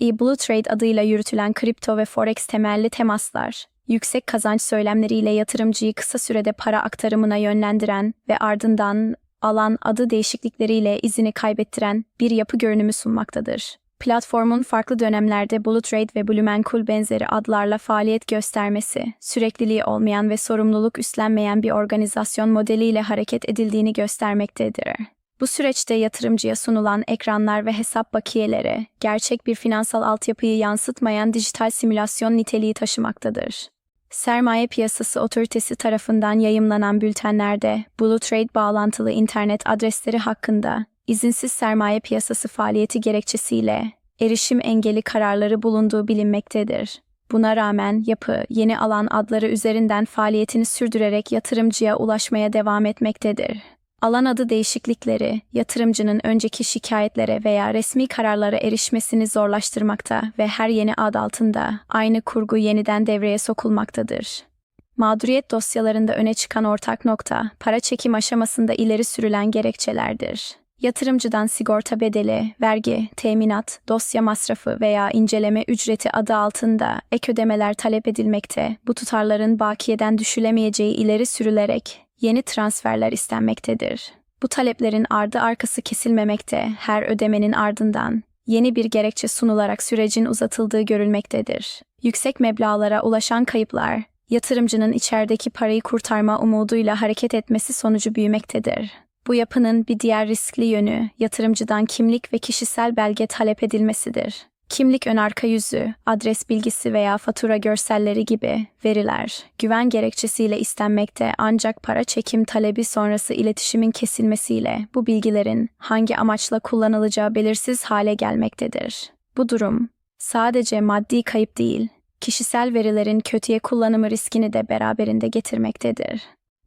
E-Blue Trade adıyla yürütülen kripto ve forex temelli temaslar, yüksek kazanç söylemleriyle yatırımcıyı kısa sürede para aktarımına yönlendiren ve ardından alan adı değişiklikleriyle izini kaybettiren bir yapı görünümü sunmaktadır. Platformun farklı dönemlerde Blue Trade ve Blumenkul benzeri adlarla faaliyet göstermesi, sürekliliği olmayan ve sorumluluk üstlenmeyen bir organizasyon modeliyle hareket edildiğini göstermektedir. Bu süreçte yatırımcıya sunulan ekranlar ve hesap bakiyeleri, gerçek bir finansal altyapıyı yansıtmayan dijital simülasyon niteliği taşımaktadır. Sermaye Piyasası Otoritesi tarafından yayımlanan bültenlerde Blue Trade bağlantılı internet adresleri hakkında izinsiz sermaye piyasası faaliyeti gerekçesiyle erişim engeli kararları bulunduğu bilinmektedir. Buna rağmen yapı, yeni alan adları üzerinden faaliyetini sürdürerek yatırımcıya ulaşmaya devam etmektedir. Alan adı değişiklikleri, yatırımcının önceki şikayetlere veya resmi kararlara erişmesini zorlaştırmakta ve her yeni ad altında aynı kurgu yeniden devreye sokulmaktadır. Mağduriyet dosyalarında öne çıkan ortak nokta, para çekim aşamasında ileri sürülen gerekçelerdir. Yatırımcıdan sigorta bedeli, vergi, teminat, dosya masrafı veya inceleme ücreti adı altında ek ödemeler talep edilmekte, bu tutarların bakiyeden düşülemeyeceği ileri sürülerek yeni transferler istenmektedir. Bu taleplerin ardı arkası kesilmemekte, her ödemenin ardından yeni bir gerekçe sunularak sürecin uzatıldığı görülmektedir. Yüksek meblağlara ulaşan kayıplar, yatırımcının içerideki parayı kurtarma umuduyla hareket etmesi sonucu büyümektedir. Bu yapının bir diğer riskli yönü yatırımcıdan kimlik ve kişisel belge talep edilmesidir. Kimlik ön arka yüzü, adres bilgisi veya fatura görselleri gibi veriler güven gerekçesiyle istenmekte ancak para çekim talebi sonrası iletişimin kesilmesiyle bu bilgilerin hangi amaçla kullanılacağı belirsiz hale gelmektedir. Bu durum sadece maddi kayıp değil, kişisel verilerin kötüye kullanımı riskini de beraberinde getirmektedir.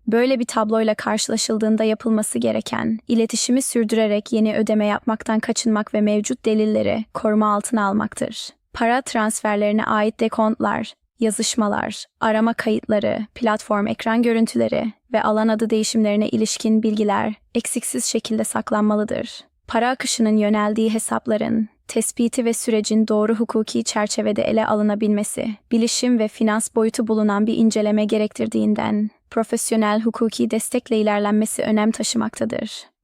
Böyle bir tabloyla karşılaşıldığında yapılması gereken, iletişimi sürdürerek yeni ödeme yapmaktan kaçınmak ve mevcut delilleri koruma altına almaktır. Para transferlerine ait dekontlar, yazışmalar, arama kayıtları, platform ekran görüntüleri ve alan adı değişimlerine ilişkin bilgiler eksiksiz şekilde saklanmalıdır. Para akışının yöneldiği hesapların, tespiti ve sürecin doğru hukuki çerçevede ele alınabilmesi, bilişim ve finans boyutu bulunan bir inceleme gerektirdiğinden, profesyonel hukuki destekle ilerlenmesi önem taşımaktadır.